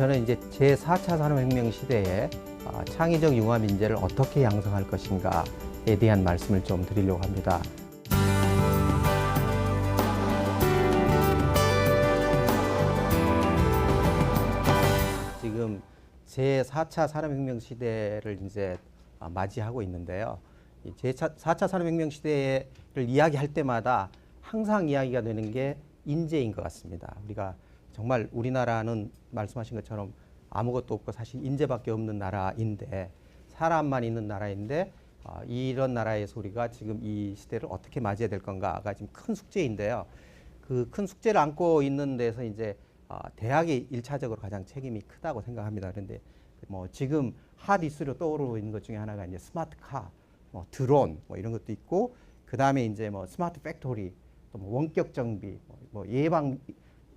저는 이제 제 4차 산업혁명 시대에 어, 창의적 융합 인재를 어떻게 양성할 것인가에 대한 말씀을 좀 드리려고 합니다. 지금 제 4차 산업혁명 시대를 이제 아, 맞이하고 있는데요. 이제 4차 산업혁명 시대를 이야기할 때마다 항상 이야기가 되는 게 인재인 것 같습니다. 우리가 정말 우리나라는 말씀하신 것처럼 아무것도 없고 사실 인재밖에 없는 나라인데 사람만 있는 나라인데 어, 이런 나라에서 우리가 지금 이 시대를 어떻게 맞이해야 될 건가가 지금 큰 숙제인데요. 그 큰 숙제를 안고 있는 데서 이제 어, 대학이 일차적으로 가장 책임이 크다고 생각합니다. 그런데 뭐 지금 핫 이슈로 떠오르고 있는 것 중에 하나가 이제 스마트카, 뭐 드론 뭐 이런 것도 있고 그 다음에 이제 뭐 스마트 팩토리, 또 뭐 원격 정비, 뭐- 뭐 예방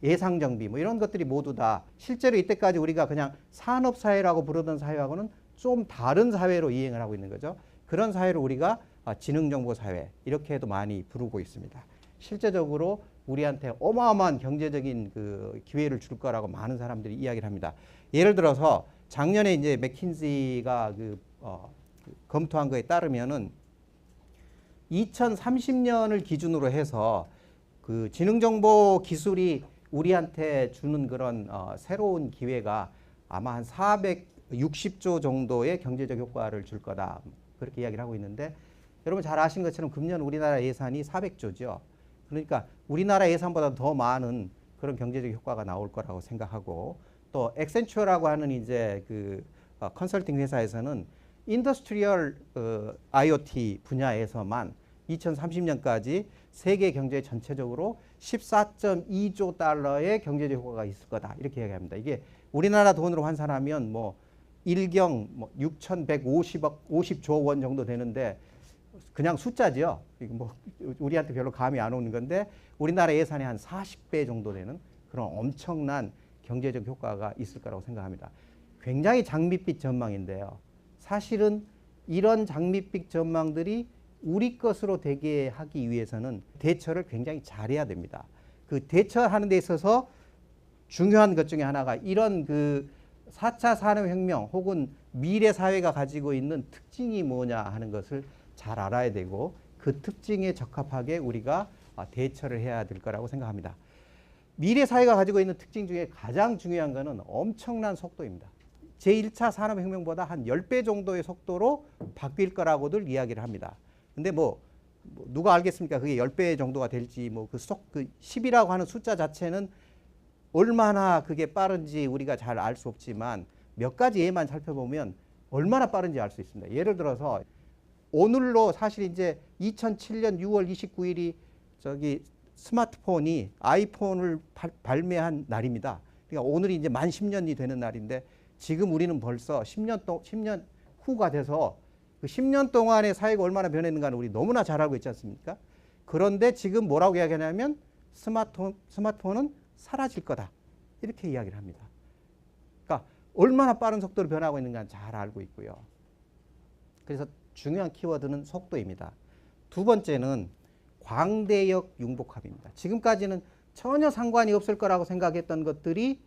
예상 정비 뭐 이런 것들이 모두 다 실제로 이때까지 우리가 그냥 산업 사회라고 부르던 사회하고는 좀 다른 사회로 이행을 하고 있는 거죠. 그런 사회를 우리가 아, 지능 정보 사회 이렇게 해도 많이 부르고 있습니다. 실제적으로 우리한테 어마어마한 경제적인 그 기회를 줄 거라고 많은 사람들이 이야기를 합니다. 예를 들어서 작년에 이제 맥킨지가 그, 어, 그 검토한 거에 따르면은 2030년을 기준으로 해서 그 지능정보 기술이 우리한테 주는 그런 어, 새로운 기회가 아마 한 460조 정도의 경제적 효과를 줄 거다. 그렇게 이야기를 하고 있는데 여러분 잘 아신 것처럼 금년 우리나라 예산이 400조죠. 그러니까 우리나라 예산보다 더 많은 그런 경제적 효과가 나올 거라고 생각하고 또 엑센추어라고 하는 이제 그 어, 컨설팅 회사에서는 인더스트리얼 어, IoT 분야에서만 2030년까지 세계 경제 전체적으로 14.2조 달러의 경제적 효과가 있을 거다 이렇게 이야기합니다. 이게 우리나라 돈으로 환산하면 뭐 일경 뭐 6,150억 50조 원 정도 되는데 그냥 숫자죠. 이거 뭐 우리한테 별로 감이 안 오는 건데 우리나라 예산의 한 40배 정도 되는 그런 엄청난 경제적 효과가 있을 거라고 생각합니다. 굉장히 장밋빛 전망인데요. 사실은 이런 장밋빛 전망들이 우리 것으로 되게 하기 위해서는 대처를 굉장히 잘해야 됩니다. 그 대처하는 데 있어서 중요한 것 중에 하나가 이런 그 4차 산업혁명 혹은 미래 사회가 가지고 있는 특징이 뭐냐 하는 것을 잘 알아야 되고 그 특징에 적합하게 우리가 아, 대처를 해야 될 거라고 생각합니다. 미래 사회가 가지고 있는 특징 중에 가장 중요한 것은 엄청난 속도입니다. 제1차 산업혁명보다 한 10배 정도의 속도로 바뀔 거라고들 이야기를 합니다. 근데 뭐, 뭐 누가 알겠습니까? 그게 10배 정도가 될지 뭐그 속, 그 10이라고 하는 숫자 자체는 얼마나 그게 빠른지 우리가 잘 알 수 없지만 몇 가지 예만 살펴보면 얼마나 빠른지 알 수 있습니다. 예를 들어서 오늘로 사실 이제 2007년 6월 29일이 저기 스마트폰이 아이폰을 발, 발매한 날입니다. 그러니까 오늘이 이제 만 10년이 되는 날인데 지금 우리는 벌써 10년 동 10년 후가 돼서 그 10년 동안의 사회가 얼마나 변했는가는 우리 너무나 잘 알고 있지 않습니까? 그런데 지금 뭐라고 이야기하냐면 스마트폰 스마트폰은 사라질 거다. 이렇게 이야기를 합니다. 그러니까 얼마나 빠른 속도로 변하고 있는가 잘 알고 있고요. 그래서 중요한 키워드는 속도입니다. 두 번째는 광대역 융복합입니다. 지금까지는 전혀 상관이 없을 거라고 생각했던 것들이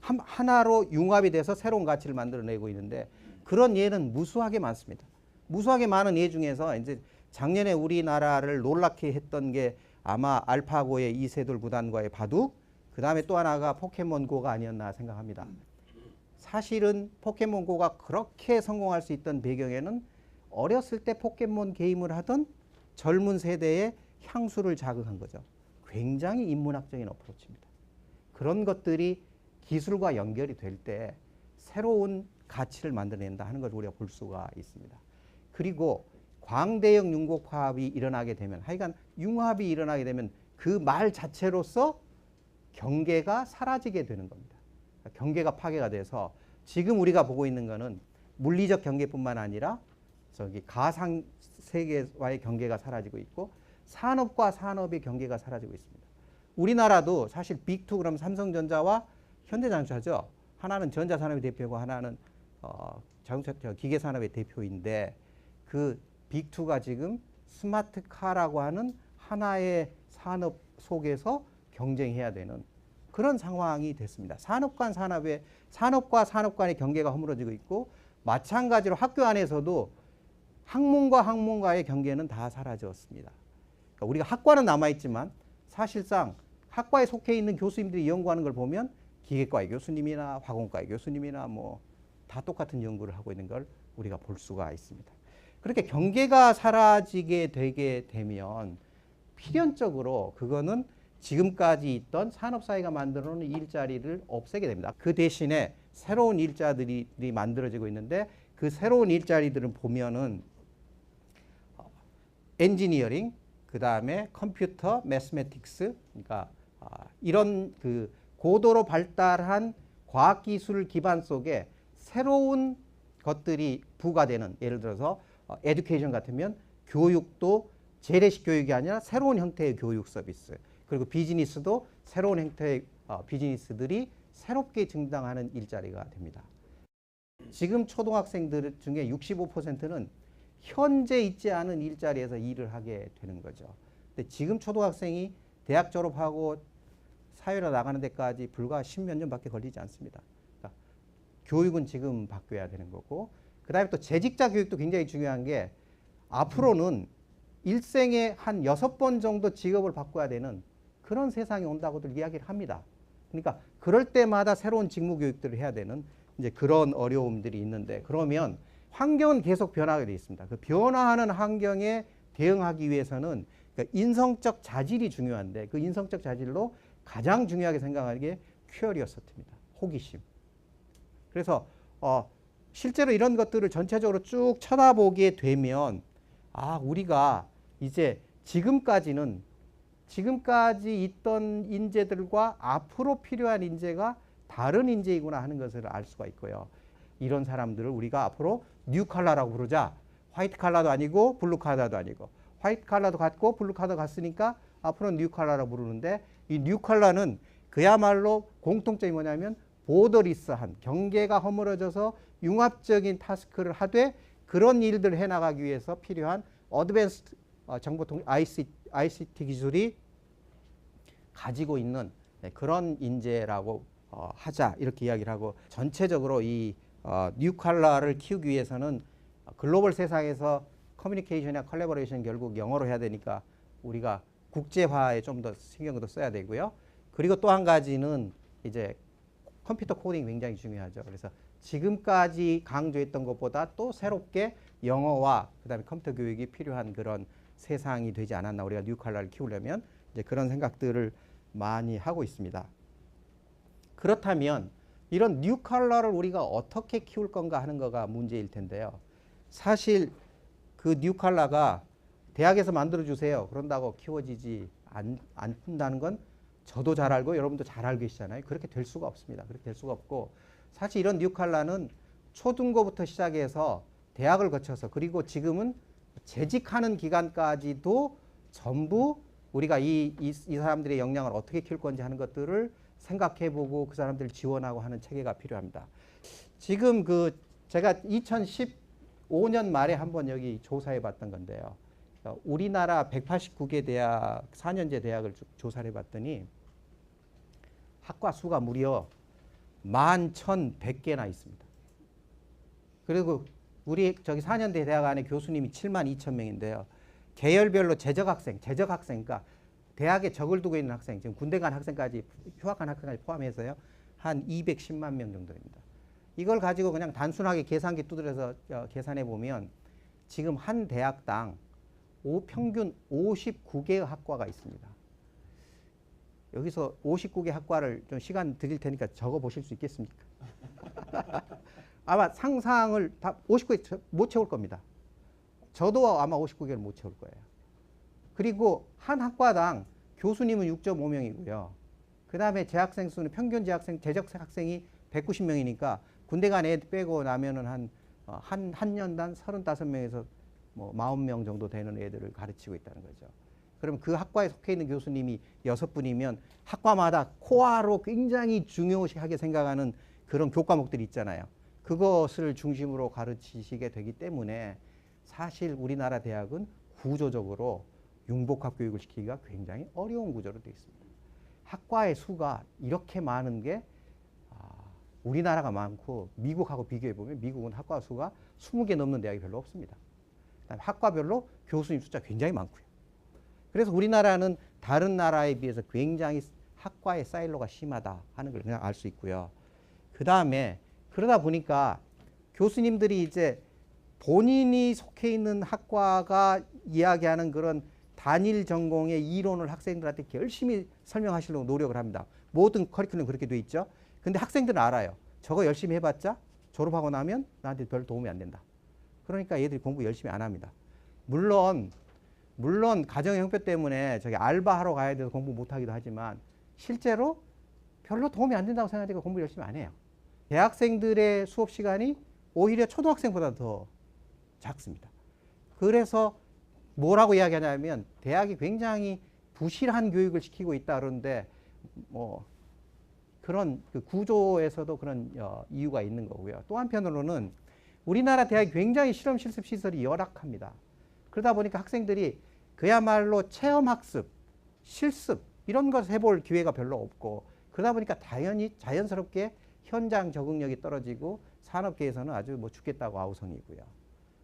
한- 하나로 융합이 돼서 새로운 가치를 만들어내고 있는데 그런 예는 무수하게 많습니다. 무수하게 많은 예 중에서 이제 작년에 우리나라를 놀랍게 했던 게 아마 알파고의 이세돌 구단과의 바둑, 그 다음에 또 하나가 포켓몬고가 아니었나 생각합니다. 사실은 포켓몬고가 그렇게 성공할 수 있던 배경에는 어렸을 때 포켓몬 게임을 하던 젊은 세대의 향수를 자극한 거죠. 굉장히 인문학적인 어프로치입니다. 그런 것들이 기술과 연결이 될 때 새로운 가치를 만들어낸다 하는 걸 우리가 볼 수가 있습니다. 그리고 광대역 융복합이 일어나게 되면 하여간 융합이 일어나게 되면 그 말 자체로서 경계가 사라지게 되는 겁니다. 경계가 파괴가 돼서 지금 우리가 보고 있는 거는 물리적 경계뿐만 아니라 저기 가상 세계와의 경계가 사라지고 있고 산업과 산업의 경계가 사라지고 있습니다. 우리나라도 사실 빅2 그럼 삼성전자와 현대자동차죠. 하나는 전자산업의 대표고 하나는 어, 자동차 저 기계산업의 대표인데 그 빅2가 지금 스마트카라고 하는 하나의 산업 속에서 경쟁해야 되는 그런 상황이 됐습니다. 산업관 산업의 산업과 산업 간의 경계가 허물어지고 있고 마찬가지로 학교 안에서도 학문과 학문과의 경계는 다 사라졌습니다. 그러니까 우리가 학과는 남아 있지만 사실상 학과에 속해 있는 교수님들이 연구하는 걸 보면 기계과의 교수님이나 화공과의 교수님이나 뭐 다 똑같은 연구를 하고 있는 걸 우리가 볼 수가 있습니다. 그렇게 경계가 사라지게 되게 되면 필연적으로 그거는 지금까지 있던 산업사회가 만들어 놓은 일자리를 없애게 됩니다. 그 대신에 새로운 일자들이 만들어지고 있는데 그 새로운 일자리들은 보면은 어, 엔지니어링, 그 다음에 컴퓨터, 매스매틱스, 그러니까 아, 이런 그 고도로 발달한 과학기술 기반 속에 새로운 것들이 부과되는 예를 들어서 어, 에듀케이션 같으면 교육도 재래식 교육이 아니라 새로운 형태의 교육 서비스 그리고 비즈니스도 새로운 형태의 어, 비즈니스들이 새롭게 증당하는 일자리가 됩니다. 지금 초등학생들 중에 65%는 현재 있지 않은 일자리에서 일을 하게 되는 거죠. 근데 지금 초등학생이 대학 졸업하고 사회로 나가는 데까지 불과 십몇 년밖에 걸리지 않습니다. 그러니까 교육은 지금 바뀌어야 되는 거고 그다음에 또 재직자 교육도 굉장히 중요한 게 앞으로는 일생에 한 여섯 번 정도 직업을 바꿔야 되는 그런 세상이 온다고들 이야기를 합니다. 그러니까 그럴 때마다 새로운 직무 교육들을 해야 되는 이제 그런 어려움들이 있는데 그러면 환경은 계속 변하게 돼 있습니다. 그 변화하는 환경에 대응하기 위해서는 그러니까 인성적 자질이 중요한데 그 인성적 자질로 가장 중요하게 생각하는 게 큐어리어서트입니다. 호기심. 그래서 어, 실제로 이런 것들을 전체적으로 쭉 쳐다보게 되면 아 우리가 이제 지금까지는 지금까지 있던 인재들과 앞으로 필요한 인재가 다른 인재이구나 하는 것을 알 수가 있고요. 이런 사람들을 우리가 앞으로 뉴 칼라라고 부르자. 화이트 칼라도 아니고 블루 칼라도 아니고 화이트 칼라도 같고 블루 칼라도 같으니까 앞으로 뉴 칼라라고 부르는데 이 뉴 칼라는 그야말로 공통점이 뭐냐면 보더리스한 경계가 허물어져서 융합적인 타스크를 하되 그런 일들을 해나가기 위해서 필요한 어드밴스드 어, 정보통 ICT 기술이 가지고 있는 네, 그런 인재라고 어, 하자 이렇게 이야기를 하고 전체적으로 이 어, 뉴칼라를 키우기 위해서는 글로벌 세상에서 커뮤니케이션이나 컬래버레이션 결국 영어로 해야 되니까 우리가 국제화에 좀 더 신경을 더 써야 되고요. 그리고 또 한 가지는 이제 컴퓨터 코딩 굉장히 중요하죠. 그래서 지금까지 강조했던 것보다 또 새롭게 영어와 그다음에 컴퓨터 교육이 필요한 그런 세상이 되지 않았나 우리가 뉴칼라를 키우려면 이제 그런 생각들을 많이 하고 있습니다. 그렇다면 이런 뉴칼라를 우리가 어떻게 키울 건가 하는 거가 문제일 텐데요. 사실 그 뉴칼라가 대학에서 만들어 주세요. 그런다고 키워지지 않, 않는다는 건 저도 잘 알고 여러분도 잘 알고 계시잖아요. 그렇게 될 수가 없습니다. 그렇게 될 수가 없고 사실 이런 뉴칼라는 초등고부터 시작해서 대학을 거쳐서 그리고 지금은 재직하는 기간까지도 전부 우리가 이, 이, 이 사람들의 역량을 어떻게 키울 건지 하는 것들을 생각해보고 그 사람들을 지원하고 하는 체계가 필요합니다. 지금 그 제가 2015년 말에 한번 여기 조사해봤던 건데요. 어, 우리나라 189개 대학, 4년제 대학을 조사를 해봤더니 학과 수가 무려 11,100개나 있습니다. 그리고 우리 저기 4년대 대학 안에 교수님이 7만 2천 명인데요. 계열별로 재적 학생, 재적 학생, 그러니까 대학에 적을 두고 있는 학생, 지금 군대 간 학생까지 휴학한 학생까지 포함해서요. 한 210만 명 정도입니다. 이걸 가지고 그냥 단순하게 계산기 두드려서 어, 계산해 보면 지금 한 대학당 오, 평균 59개의 학과가 있습니다. 여기서 59개 학과를 좀 시간 드릴 테니까 적어 보실 수 있겠습니까? 아마 상상을 다 59개 못 채울 겁니다. 저도 아마 59개를 못 채울 거예요. 그리고 한 학과당 교수님은 6.5명이고요. 그 다음에 재학생 수는 평균 재학생, 재적 학생이 190명이니까 군대 간 애 빼고 나면은 한, 어, 한, 한 년당 35명에서 뭐 40명 정도 되는 애들을 가르치고 있다는 거죠. 그럼 그 학과에 속해 있는 교수님이 여섯 분이면 학과마다 코어로 굉장히 중요하게 생각하는 그런 교과목들이 있잖아요. 그것을 중심으로 가르치시게 되기 때문에 사실 우리나라 대학은 구조적으로 융복합 교육을 시키기가 굉장히 어려운 구조로 되어 있습니다. 학과의 수가 이렇게 많은 게 아, 우리나라가 많고 미국하고 비교해 보면 미국은 학과 수가 20개 넘는 대학이 별로 없습니다. 학과별로 교수님 숫자 굉장히 많고요. 그래서 우리나라는 다른 나라에 비해서 굉장히 학과의 사일로가 심하다 하는 걸 그냥 알 수 있고요. 그 다음에 그러다 보니까 교수님들이 이제 본인이 속해 있는 학과가 이야기하는 그런 단일 전공의 이론을 학생들한테 열심히 설명하시려고 노력을 합니다. 모든 커리큘럼 그렇게 돼 있죠. 근데 학생들은 알아요. 저거 열심히 해봤자 졸업하고 나면 나한테 별 도움이 안 된다. 그러니까 얘들이 공부 열심히 안 합니다. 물론 물론 가정의 형편 때문에 저기 알바하러 가야 돼서 공부 못 하기도 하지만 실제로 별로 도움이 안 된다고 생각하니까 공부 열심히 안 해요. 대학생들의 수업 시간이 오히려 초등학생보다 더 작습니다. 그래서 뭐라고 이야기하냐면 대학이 굉장히 부실한 교육을 시키고 있다 그러는데 뭐 그런 그 구조에서도 그런 어, 이유가 있는 거고요. 또 한편으로는 우리나라 대학이 굉장히 실험 실습 시설이 열악합니다. 그러다 보니까 학생들이 그야말로 체험 학습, 실습 이런 것을 해볼 기회가 별로 없고 그러다 보니까 당연히 자연스럽게 현장 적응력이 떨어지고 산업계에서는 아주 뭐 죽겠다고 아우성이고요.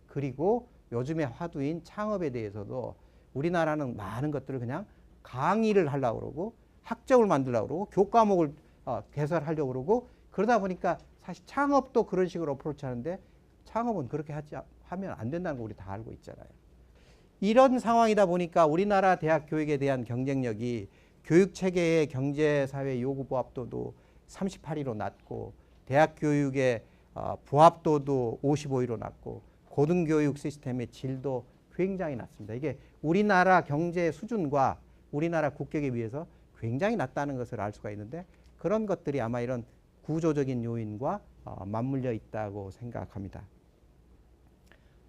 그리고 요즘에 화두인 창업에 대해서도 우리나라는 많은 것들을 그냥 강의를 하려고 그러고 학적을 만들려고 그러고 교과목을 어, 개설하려고 그러고 그러다 보니까 사실 창업도 그런 식으로 어프로치 하는데 창업은 그렇게 하지 하면 안 된다는 거 우리 다 알고 있잖아요. 이런 상황이다 보니까 우리나라 대학 교육에 대한 경쟁력이 교육 체계의 경제 사회 요구 부합도도 38위로 낮고 대학 교육의 어, 부합도도 55위로 낮고 고등교육 시스템의 질도 굉장히 낮습니다. 이게 우리나라 경제 수준과 우리나라 국격에 비해서 굉장히 낮다는 것을 알 수가 있는데 그런 것들이 아마 이런 구조적인 요인과 어, 맞물려 있다고 생각합니다.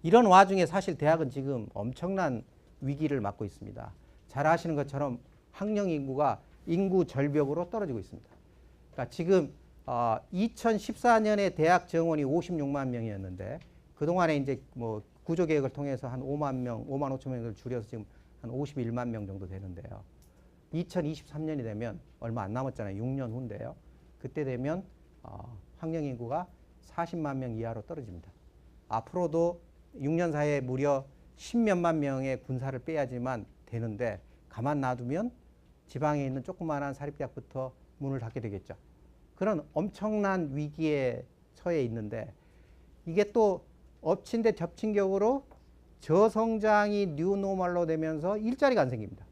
이런 와중에 사실 대학은 지금 엄청난 위기를 맞고 있습니다. 잘 아시는 것처럼 학령 인구가 인구 절벽으로 떨어지고 있습니다. 그러니까 지금 어, 2014년에 대학 정원이 56만 명이었는데 그동안에 이제 뭐 구조 개혁을 통해서 한 5만 명, 5만 5천 명을 줄여서 지금 한 51만 명 정도 되는데요. 2023년이 되면 얼마 안 남았잖아요. 6년 후인데요. 그때 되면 어, 학령 인구가 40만 명 이하로 떨어집니다. 앞으로도 6년 사이에 무려 10몇만 명의 군사를 빼야지만 되는데 가만 놔두면 지방에 있는 조그마한 사립대학부터 문을 닫게 되겠죠. 그런 엄청난 위기에 처해 있는데 이게 또 엎친 데 덮친 격으로 저성장이 뉴노멀로 되면서 일자리가 안 생깁니다.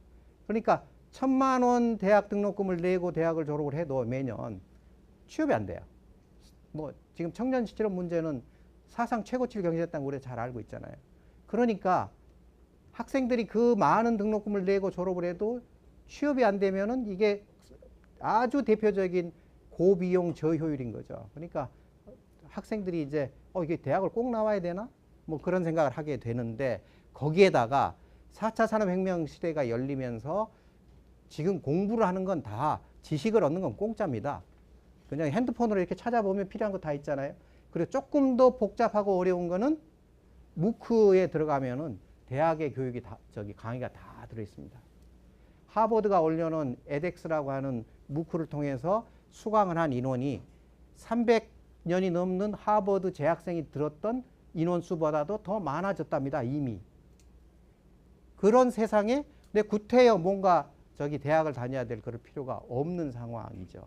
그러니까 천만 원 대학 등록금을 내고 대학을 졸업을 해도 매년 취업이 안 돼요. 뭐 지금 청년 실업 문제는 사상 최고치를 경신했다는 거 우리가 잘 알고 있잖아요. 그러니까 학생들이 그 많은 등록금을 내고 졸업을 해도 취업이 안 되면은 이게 아주 대표적인 고비용 저효율인 거죠. 그러니까 학생들이 이제 어 이게 대학을 꼭 나와야 되나? 뭐 그런 생각을 하게 되는데 거기에다가 4차 산업혁명 시대가 열리면서 지금 공부를 하는 건 다 지식을 얻는 건 공짜입니다. 그냥 핸드폰으로 이렇게 찾아보면 필요한 거 다 있잖아요. 그리고 조금 더 복잡하고 어려운 거는 무크에 들어가면은 대학의 교육이 다 저기 강의가 다 들어 있습니다. 하버드가 올려놓은 에덱스라고 하는 무크를 통해서 수강을 한 인원이 300년이 넘는 하버드 재학생이 들었던 인원수보다도 더 많아졌답니다. 이미. 그런 세상에 내 구태여 뭔가 저기 대학을 다녀야 될 그럴 필요가 없는 상황이죠.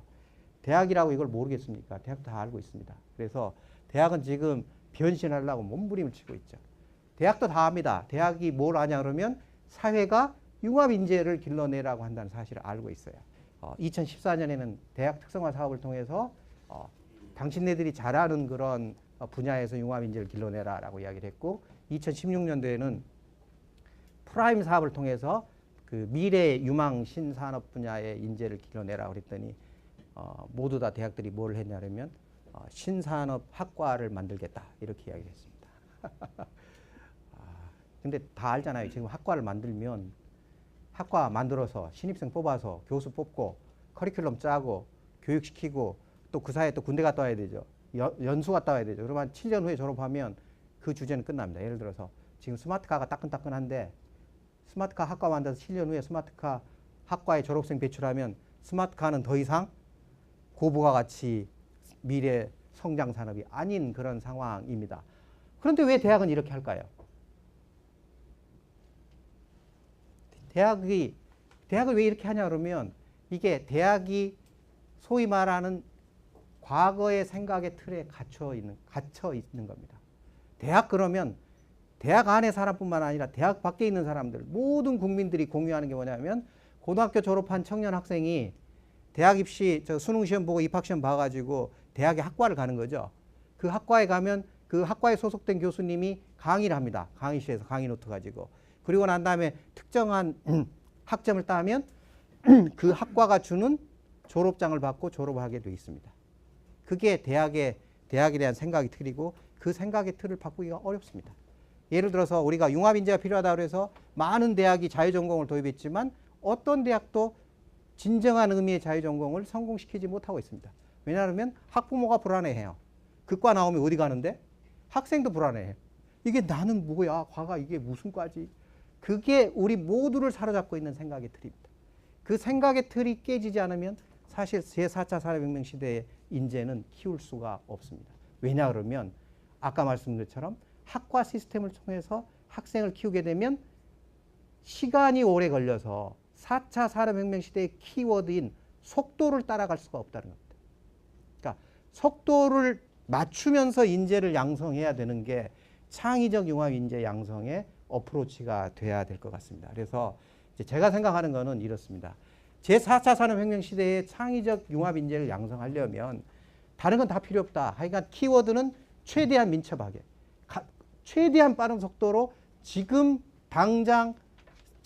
대학이라고 이걸 모르겠습니까? 대학도 다 알고 있습니다. 그래서 대학은 지금 변신하려고 몸부림을 치고 있죠. 대학도 다 합니다. 대학이 뭘 하냐 그러면 사회가 융합 인재를 길러내라고 한다는 사실을 알고 있어요. 어, 2014년에는 대학 특성화 사업을 통해서 어, 당신네들이 잘하는 그런 어, 분야에서 융합 인재를 길러내라라고 이야기를 했고 2016년도에는 프라임 사업을 통해서 그 미래 유망 신산업 분야의 인재를 길러내라 그랬더니 어, 모두 다 대학들이 뭘 했냐면 어, 신산업 학과를 만들겠다 이렇게 이야기를 했습니다. 아, 근데 다 알잖아요. 지금 학과를 만들면 학과 만들어서 신입생 뽑아서 교수 뽑고 커리큘럼 짜고 교육시키고 또 그 사이에 또 군대 갔다 와야 되죠. 연, 연수 갔다 와야 되죠. 그러면 7년 후에 졸업하면 그 주제는 끝납니다. 예를 들어서 지금 스마트카가 따끈따끈한데 스마트카 학과 만들어서 7년 후에 스마트카 학과에 졸업생 배출하면 스마트카는 더 이상 고부가 가치 미래 성장 산업이 아닌 그런 상황입니다. 그런데 왜 대학은 이렇게 할까요? 대학이 대학을 왜 이렇게 하냐 그러면 이게 대학이 소위 말하는 과거의 생각의 틀에 갇혀 있는 갇혀 있는 겁니다. 대학 그러면 대학 안에 사람뿐만 아니라 대학 밖에 있는 사람들 모든 국민들이 공유하는 게 뭐냐면 고등학교 졸업한 청년 학생이 대학 입시 저 수능 시험 보고 입학 시험 봐가지고 대학의 학과를 가는 거죠. 그 학과에 가면 그 학과에 소속된 교수님이 강의를 합니다. 강의실에서 강의 노트 가지고 그리고 난 다음에 특정한 학점을 따면 그 학과가 주는 졸업장을 받고 졸업을 하게 돼 있습니다. 그게 대학의 대학에 대한 생각이 틀이고 그 생각의 틀을 바꾸기가 어렵습니다. 예를 들어서 우리가 융합 인재가 필요하다 그래서 많은 대학이 자유 전공을 도입했지만 어떤 대학도 진정한 의미의 자유 전공을 성공시키지 못하고 있습니다. 왜냐하면 학부모가 불안해해요. 그과 나오면 어디 가는데? 학생도 불안해해요. 이게 나는 뭐야? 과가 이게 무슨 과지? 그게 우리 모두를 사로잡고 있는 생각의 틀입니다. 그 생각의 틀이 깨지지 않으면 사실 제4차 산업혁명 시대의 인재는 키울 수가 없습니다. 왜냐 그러면 아까 말씀드린 것처럼 학과 시스템을 통해서 학생을 키우게 되면 시간이 오래 걸려서 4차 산업혁명 시대의 키워드인 속도를 따라갈 수가 없다는 겁니다. 그러니까 속도를 맞추면서 인재를 양성해야 되는 게 창의적 융합 인재 양성의 어프로치가 돼야 될 것 같습니다. 그래서 제가 생각하는 거는 이렇습니다. 제4차 산업혁명 시대의 창의적 융합 인재를 양성하려면 다른 건 다 필요 없다. 하여간 키워드는 최대한 민첩하게, 가, 최대한 빠른 속도로 지금 당장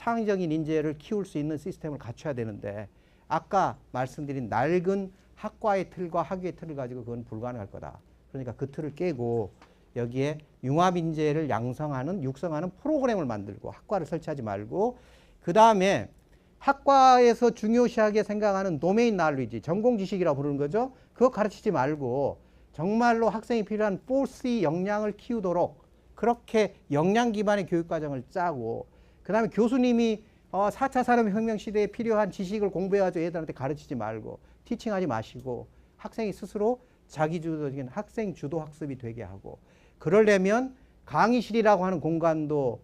창의적인 인재를 키울 수 있는 시스템을 갖춰야 되는데 아까 말씀드린 낡은 학과의 틀과 학위의 틀을 가지고 그건 불가능할 거다. 그러니까 그 틀을 깨고 여기에 융합 인재를 양성하는 육성하는 프로그램을 만들고 학과를 설치하지 말고 그 다음에 학과에서 중요시하게 생각하는 도메인 날리지 전공 지식이라고 부르는 거죠. 그거 가르치지 말고 정말로 학생이 필요한 4C 역량을 키우도록 그렇게 역량 기반의 교육 과정을 짜고 그 다음에 교수님이 어, 4차 산업혁명 시대에 필요한 지식을 공부해가지고 애들한테 가르치지 말고 티칭하지 마시고 학생이 스스로 자기주도적인 학생 주도 학습이 되게 하고 그러려면 강의실이라고 하는 공간도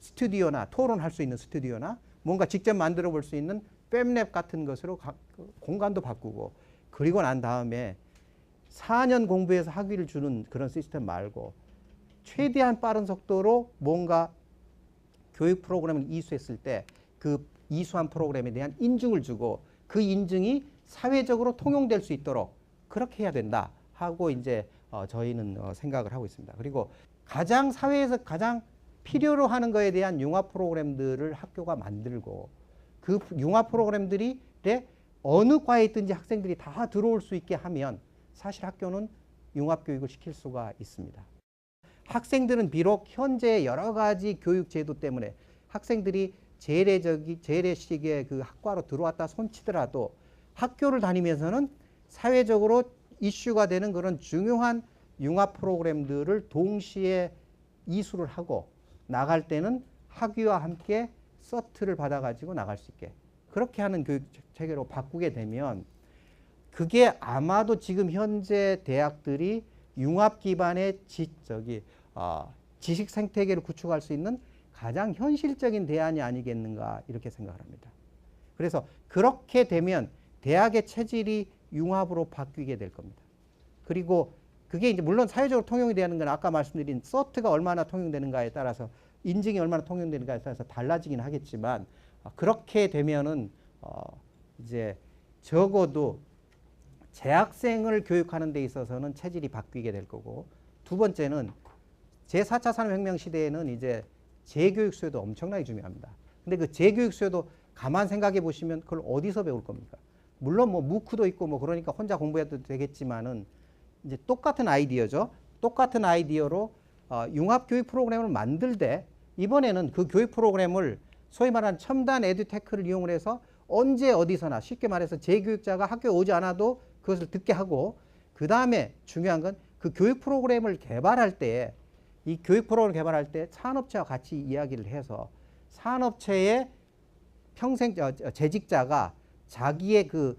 스튜디오나 토론할 수 있는 스튜디오나 뭔가 직접 만들어 볼 수 있는 뺨랩 같은 것으로 가, 그 공간도 바꾸고 그리고 난 다음에 4년 공부해서 학위를 주는 그런 시스템 말고 최대한 빠른 속도로 뭔가 교육 프로그램을 이수했을 때 그 이수한 프로그램에 대한 인증을 주고 그 인증이 사회적으로 통용될 수 있도록 그렇게 해야 된다 하고 이제 어, 저희는 어, 생각을 하고 있습니다. 그리고 가장 사회에서 가장 필요로 하는 거에 대한 융합 프로그램들을 학교가 만들고 그 융합 프로그램들이 어느 과에 있든지 학생들이 다 들어올 수 있게 하면 사실 학교는 융합 교육을 시킬 수가 있습니다. 학생들은 비록 현재 여러 가지 교육 제도 때문에 학생들이 재래적이 재래식의 그 학과로 들어왔다 손치더라도 학교를 다니면서는 사회적으로 이슈가 되는 그런 중요한 융합 프로그램들을 동시에 이수를 하고 나갈 때는 학위와 함께 서트를 받아가지고 나갈 수 있게 그렇게 하는 교육 체계로 바꾸게 되면 그게 아마도 지금 현재 대학들이 융합 기반의 지, 저기, 어, 지식 생태계를 구축할 수 있는 가장 현실적인 대안이 아니겠는가 이렇게 생각을 합니다. 그래서 그렇게 되면 대학의 체질이 융합으로 바뀌게 될 겁니다. 그리고 그게 이제 물론 사회적으로 통용이 되는 건 아까 말씀드린 서트가 얼마나 통용되는가에 따라서 인증이 얼마나 통용되는가에 따라서 달라지긴 하겠지만 어, 그렇게 되면은 어 이제 적어도 재학생을 교육하는 데 있어서는 체질이 바뀌게 될 거고 두 번째는 제4차 산업혁명 시대에는 이제 재교육 수요도 엄청나게 중요합니다. 근데 그 재교육 수요도 가만 생각해 보시면 그걸 어디서 배울 겁니까? 물론 뭐 무크도 있고 뭐 그러니까 혼자 공부해도 되겠지만은 이제 똑같은 아이디어죠. 똑같은 아이디어로 어, 융합 교육 프로그램을 만들 때 이번에는 그 교육 프로그램을 소위 말하는 첨단 에듀테크를 이용을 해서 언제 어디서나 쉽게 말해서 재교육자가 학교에 오지 않아도 그것을 듣게 하고 그 다음에 중요한 건 그 교육 프로그램을 개발할 때이 교육 프로그램을 개발할 때 산업체와 같이 이야기를 해서 산업체의 평생 어, 재직자가 자기의 그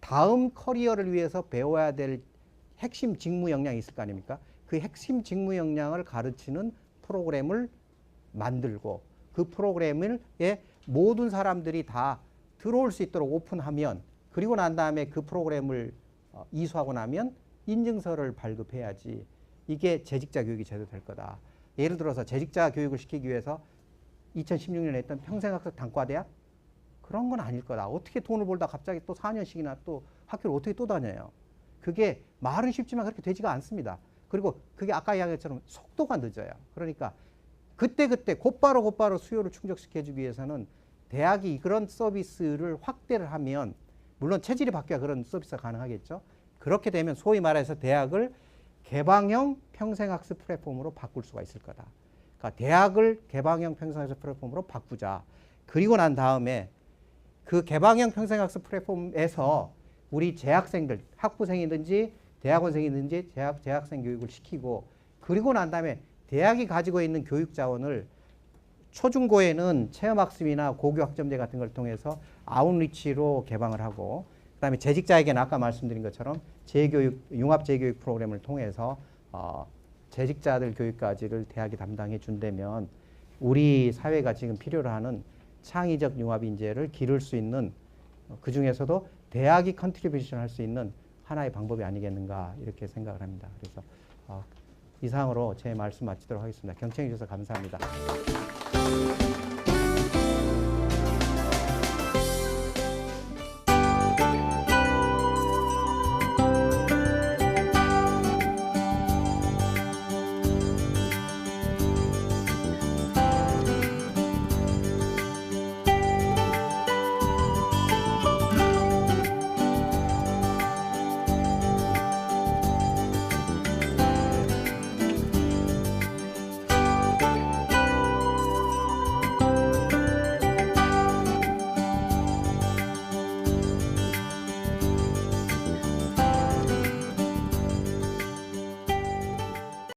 다음 커리어를 위해서 배워야 될 핵심 직무 역량이 있을 거 아닙니까? 그 핵심 직무 역량을 가르치는 프로그램을 만들고 그 프로그램을 에 모든 사람들이 다 들어올 수 있도록 오픈하면 그리고 난 다음에 그 프로그램을 어, 이수하고 나면 인증서를 발급해야지 이게 재직자 교육이 제대로 될 거다. 예를 들어서 재직자 교육을 시키기 위해서 2016년에 했던 평생학습 단과대학 그런 건 아닐 거다. 어떻게 돈을 벌다 갑자기 또 4년씩이나 또 학교를 어떻게 또 다녀요? 그게 말은 쉽지만 그렇게 되지가 않습니다. 그리고 그게 아까 이야기했처럼 속도가 늦어요. 그러니까 그때 그때 곧바로 곧바로 수요를 충족시켜주기 위해서는 대학이 그런 서비스를 확대를 하면 물론 체질이 바뀌어야 그런 서비스가 가능하겠죠. 그렇게 되면 소위 말해서 대학을 개방형 평생학습 플랫폼으로 바꿀 수가 있을 거다. 그러니까 대학을 개방형 평생학습 플랫폼으로 바꾸자. 그리고 난 다음에 그 개방형 평생학습 플랫폼에서 우리 재학생들, 학부생이든지 대학원생이든지 재학, 재학생 교육을 시키고 그리고 난 다음에 대학이 가지고 있는 교육 자원을 초중고에는 체험학습이나 고교학점제 같은 걸 통해서 아웃리치로 개방을 하고 그다음에 재직자에게는 아까 말씀드린 것처럼 재교육 융합 재교육 프로그램을 통해서 어, 재직자들 교육까지를 대학이 담당해 준다면 우리 사회가 지금 필요로 하는 창의적 융합 인재를 기를 수 있는 어, 그 중에서도 대학이 컨트리뷰션 할 수 있는 하나의 방법이 아니겠는가 이렇게 생각을 합니다. 그래서 어, 이상으로 제 말씀 마치도록 하겠습니다. 경청해 주셔서 감사합니다.